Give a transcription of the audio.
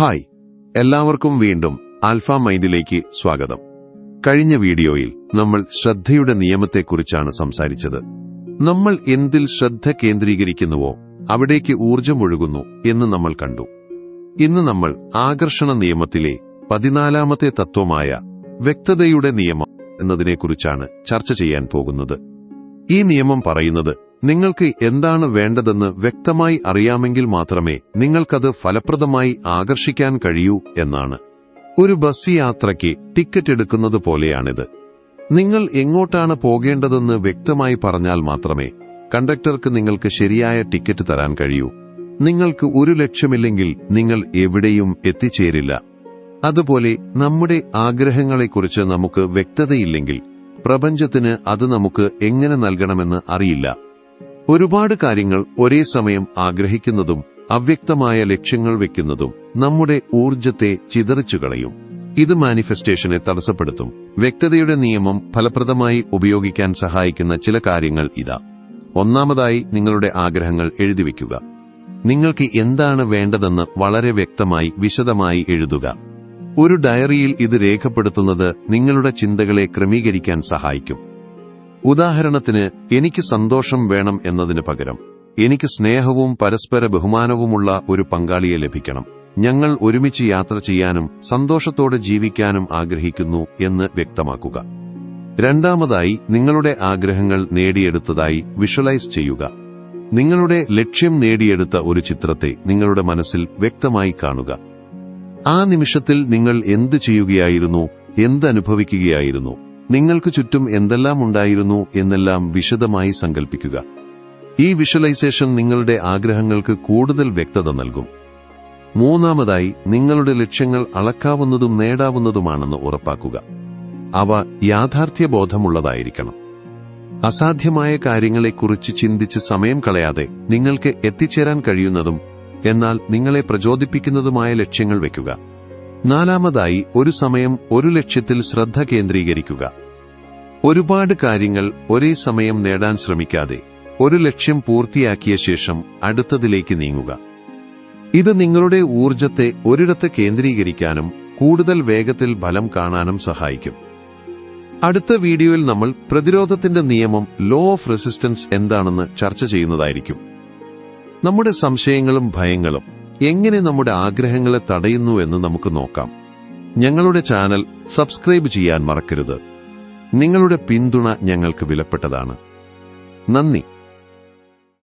Hi. എല്ലാവർക്കും വീണ്ടും alpha മൈൻഡിലേക്ക് സ്വാഗതം. കഴിഞ്ഞ വീഡിയോയിൽ നമ്മൾ ശ്രദ്ധയുടെ നിയമത്തെക്കുറിച്ചാണ് സംസാരിച്ചത്. നമ്മൾ എന്തിൽ ശ്രദ്ധ കേന്ദ്രീകരിക്കുന്നുവോ അവിടേക്ക് ഊർജം ഒഴുകുന്നു എന്ന് നമ്മൾ കണ്ടു. ഇന്ന് നമ്മൾ ആകർഷണ നിയമത്തിലെ പതിനാലാമത്തെ തത്വമായ വ്യക്തതയുടെ നിയമം എന്നതിനെക്കുറിച്ചാണ് ചർച്ച ചെയ്യാൻ പോകുന്നത്. ഈ നിയമം പറയുന്നത് നിങ്ങൾക്ക് എന്താണ് വേണ്ടതെന്ന് വ്യക്തമായി അറിയാമെങ്കിൽ മാത്രമേ നിങ്ങൾക്കത് ഫലപ്രദമായി ആകർഷിക്കാൻ കഴിയൂ എന്നാണ്. ഒരു ബസ് യാത്രയ്ക്ക് ടിക്കറ്റ് എടുക്കുന്നത് പോലെയാണിത്. നിങ്ങൾ എങ്ങോട്ടാണ് പോകേണ്ടതെന്ന് വ്യക്തമായി പറഞ്ഞാൽ മാത്രമേ കണ്ടക്ടർക്ക് നിങ്ങൾക്ക് ശരിയായ ടിക്കറ്റ് തരാൻ കഴിയൂ. നിങ്ങൾക്ക് ഒരു ലക്ഷ്യമില്ലെങ്കിൽ നിങ്ങൾ എവിടെയും എത്തിച്ചേരില്ല. അതുപോലെ നമ്മുടെ ആഗ്രഹങ്ങളെക്കുറിച്ച് നമുക്ക് വ്യക്തതയില്ലെങ്കിൽ പ്രപഞ്ചത്തിന് അത് നമുക്ക് എങ്ങനെ നൽകണമെന്ന് അറിയില്ല. ഒരുപാട് കാര്യങ്ങൾ ഒരേ സമയം ആഗ്രഹിക്കുന്നതും അവ്യക്തമായ ലക്ഷ്യങ്ങൾ വെക്കുന്നതും നമ്മുടെ ഊർജത്തെ ചിതറിച്ചുകളയും ഇത് മാനിഫെസ്റ്റേഷനെ തടസ്സപ്പെടുത്തും. വ്യക്തതയുടെ നിയമം ഫലപ്രദമായി ഉപയോഗിക്കാൻ സഹായിക്കുന്ന ചില കാര്യങ്ങൾ ഇതാ. ഒന്നാമതായി നിങ്ങളുടെ ആഗ്രഹങ്ങൾ എഴുതിവെക്കുക നിങ്ങൾക്ക് എന്താണ് വേണ്ടതെന്ന് വളരെ വ്യക്തമായി വിശദമായി എഴുതുക. ഒരു ഡയറിയിൽ ഇത് രേഖപ്പെടുത്തുന്നത് നിങ്ങളുടെ ചിന്തകളെ ക്രമീകരിക്കാൻ സഹായിക്കും. ഉദാഹരണത്തിന് എനിക്ക് സന്തോഷം വേണം എന്നതിന് പകരം എനിക്ക് സ്നേഹവും പരസ്പര ബഹുമാനവുമുള്ള ഒരു പങ്കാളിയെ ലഭിക്കണം. ഞങ്ങൾ ഒരുമിച്ച് യാത്ര ചെയ്യാനും സന്തോഷത്തോടെ ജീവിക്കാനും ആഗ്രഹിക്കുന്നു എന്ന് വ്യക്തമാക്കുക. രണ്ടാമതായി നിങ്ങളുടെ ആഗ്രഹങ്ങൾ നേടിയെടുത്തതായി വിഷ്വലൈസ് ചെയ്യുക. നിങ്ങളുടെ ലക്ഷ്യം നേടിയെടുത്ത ഒരു ചിത്രത്തെ നിങ്ങളുടെ മനസ്സിൽ വ്യക്തമായി കാണുക. ആ നിമിഷത്തിൽ നിങ്ങൾ എന്ത് ചെയ്യുകയായിരുന്നു എന്തനുഭവിക്കുകയായിരുന്നു നിങ്ങൾക്ക് ചുറ്റും എന്തെല്ലാം ഉണ്ടായിരുന്നു എന്നെല്ലാം വിശദമായി സങ്കല്പിക്കുക ഈ വിഷ്വലൈസേഷൻ നിങ്ങളുടെ ആഗ്രഹങ്ങൾക്ക് കൂടുതൽ വ്യക്തത നൽകും. മൂന്നാമതായി നിങ്ങളുടെ ലക്ഷ്യങ്ങൾ അളക്കാവുന്നതും നേടാവുന്നതുമാണെന്ന് ഉറപ്പാക്കുക. അവ യാഥാർത്ഥ്യബോധമുള്ളതായിരിക്കണം. അസാധ്യമായ കാര്യങ്ങളെക്കുറിച്ച് ചിന്തിച്ച് സമയം കളയാതെ നിങ്ങൾക്ക് എത്തിച്ചേരാൻ കഴിയുന്നതും എന്നാൽ നിങ്ങളെ പ്രചോദിപ്പിക്കുന്നതുമായ ലക്ഷ്യങ്ങൾ വയ്ക്കുക. നാലാമതായി ഒരു സമയം ഒരു ലക്ഷ്യത്തിൽ ശ്രദ്ധ കേന്ദ്രീകരിക്കുക. ഒരുപാട് കാര്യങ്ങൾ ഒരേ സമയം നേടാൻ ശ്രമിക്കാതെ ഒരു ലക്ഷ്യം പൂർത്തിയാക്കിയ ശേഷം അടുത്തതിലേക്ക് നീങ്ങുക. ഇത് നിങ്ങളുടെ ഊർജത്തെ ഒരിടത്ത് കേന്ദ്രീകരിക്കാനും കൂടുതൽ വേഗത്തിൽ ഫലം കാണാനും സഹായിക്കും. അടുത്ത വീഡിയോയിൽ നമ്മൾ പ്രതിരോധത്തിന്റെ നിയമം ലോ ഓഫ് റെസിസ്റ്റൻസ് എന്താണെന്ന് ചർച്ച ചെയ്യുന്നതായിരിക്കും. നമ്മുടെ സംശയങ്ങളും ഭയങ്ങളും എങ്ങനെ നമ്മുടെ ആഗ്രഹങ്ങളെ തടയുന്നു എന്ന് നമുക്ക് നോക്കാം. ഞങ്ങളുടെ ചാനൽ സബ്സ്ക്രൈബ് ചെയ്യാൻ മറക്കരുത്. നിങ്ങളുടെ പിന്തുണ ഞങ്ങൾക്ക് വിലപ്പെട്ടതാണ്. നന്ദി.